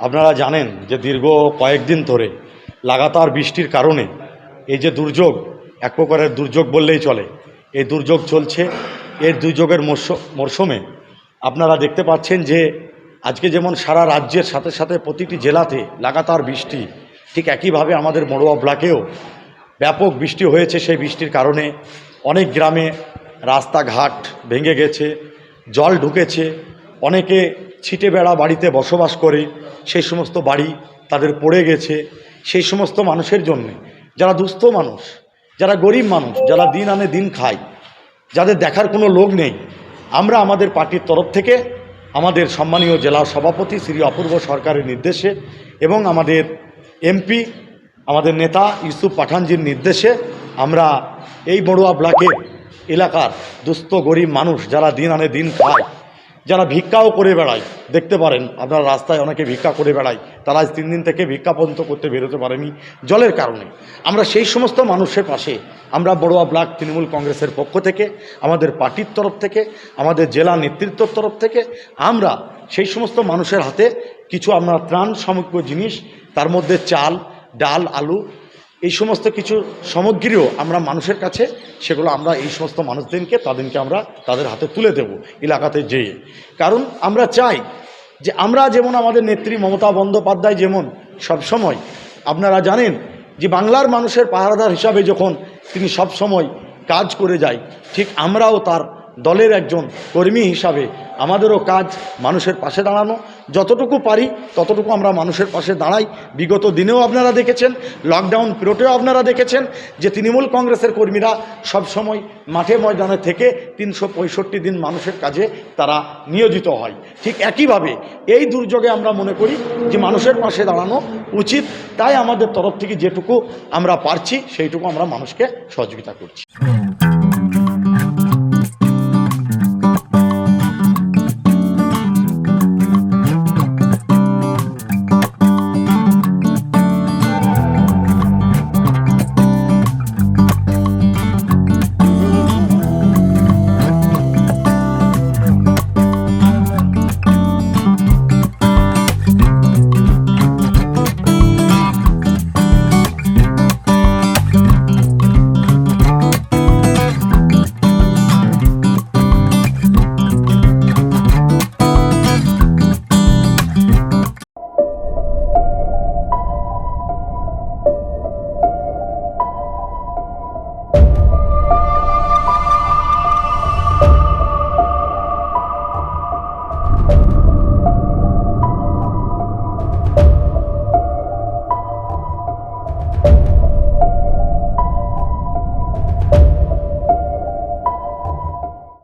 আপনারা জানেন যে দীর্ঘ কয়েকদিন ধরে লাগাতার বৃষ্টির কারণে এই যে দুর্যোগ, এক প্রকারের দুর্যোগ বললেই চলে। এই দুর্যোগ চলছে। এর দুর্যোগের মরশ- মরশুমে আপনারা দেখতে পাচ্ছেন যে আজকে যেমন সারা রাজ্যের সাথে সাথে প্রতিটি জেলাতে লাগাতার বৃষ্টি, ঠিক একইভাবে আমাদের মড়ুয়া ব্লকেও ব্যাপক বৃষ্টি হয়েছে সেই বৃষ্টির কারণে। অনেক গ্রামে রাস্তাঘাট ভেঙে গেছে, জল ঢুকেছে, অনেকে ছিটে বেড়া বাড়িতে বসবাস করে, সেই সমস্ত বাড়ি তাদের পড়ে গেছে, সেই সমস্ত মানুষের জন্য। যারা দুস্থ মানুষ, যারা গরিব মানুষ, যারা দিন আনে দিন খায়, যাদের দেখার কোনো লোক নেই, আমরা আমাদের পার্টির তরফ থেকে আমাদের সম্মানীয় জেলা সভাপতি শ্রী অপূর্ব সরকারের নির্দেশে এবং আমাদের এমপি, আমাদের নেতা ইউসুফ পাঠানজির নির্দেশে আমরা এই বড়ুয়া ব্লকের এলাকার দুস্থ গরিব মানুষ যারা দিন আনে দিন খায় যারা ভিক্ষাও করে বেড়ায়, দেখতে পারেন, আপনার রাস্তায় অনেকে ভিক্ষা করে বেড়ায়, তারা আজ তিন দিন থেকে ভিক্ষা পর্যন্ত করতে বেরোতে পারেনি, জলের কারণে। আমরা সেই সমস্ত মানুষের পাশে, আমরা বড়ুয়া ব্লক তৃণমূল কংগ্রেসের পক্ষ থেকে, আমাদের পার্টির তরফ থেকে, আমাদের জেলা নেতৃত্বর তরফ থেকে, আমরা সেই সমস্ত মানুষের হাতে কিছু আমরা ত্রাণ সামগ্র জিনিস, তার মধ্যে চাল, ডাল, আলু এই সমস্ত কিছু সামগ্রীও আমরা মানুষের কাছে, সেগুলো আমরা এই সমস্ত মানুষদেরকে, তাদেরকে আমরা তাদের হাতে তুলে দেব এলাকাতে যেয়ে। কারণ আমরা চাই যে আমরা যেমন আমাদের নেত্রী মমতা বন্দ্যোপাধ্যায় যেমন সবসময়, আপনারা জানেন যে বাংলার মানুষের পাহারাদার হিসাবে যখন তিনি সবসময় কাজ করে যায়, ঠিক আমরাও তার দলের একজন কর্মী হিসাবে আমাদেরও কাজ মানুষের পাশে দাঁড়ানো। যতটুকু পারি, ততটুকু আমরা মানুষের পাশে দাঁড়াই। বিগত দিনেও আপনারা দেখেছেন লকডাউন পিরিয়ডেও আপনারা দেখেছেন যে তৃণমূল কংগ্রেসের কর্মীরা সবসময় মাঠে ময়দানে থেকে তিনশো পঁয়ষট্টি দিন মানুষের কাজে তারা নিয়োজিত হয়। ঠিক একইভাবে এই দুর্যোগে আমরা মনে করি যে মানুষের পাশে দাঁড়ানো উচিত। তাই আমাদের তরফ থেকে যেটুকু আমরা পারছি, সেইটুকু আমরা মানুষকে সহযোগিতা করছি।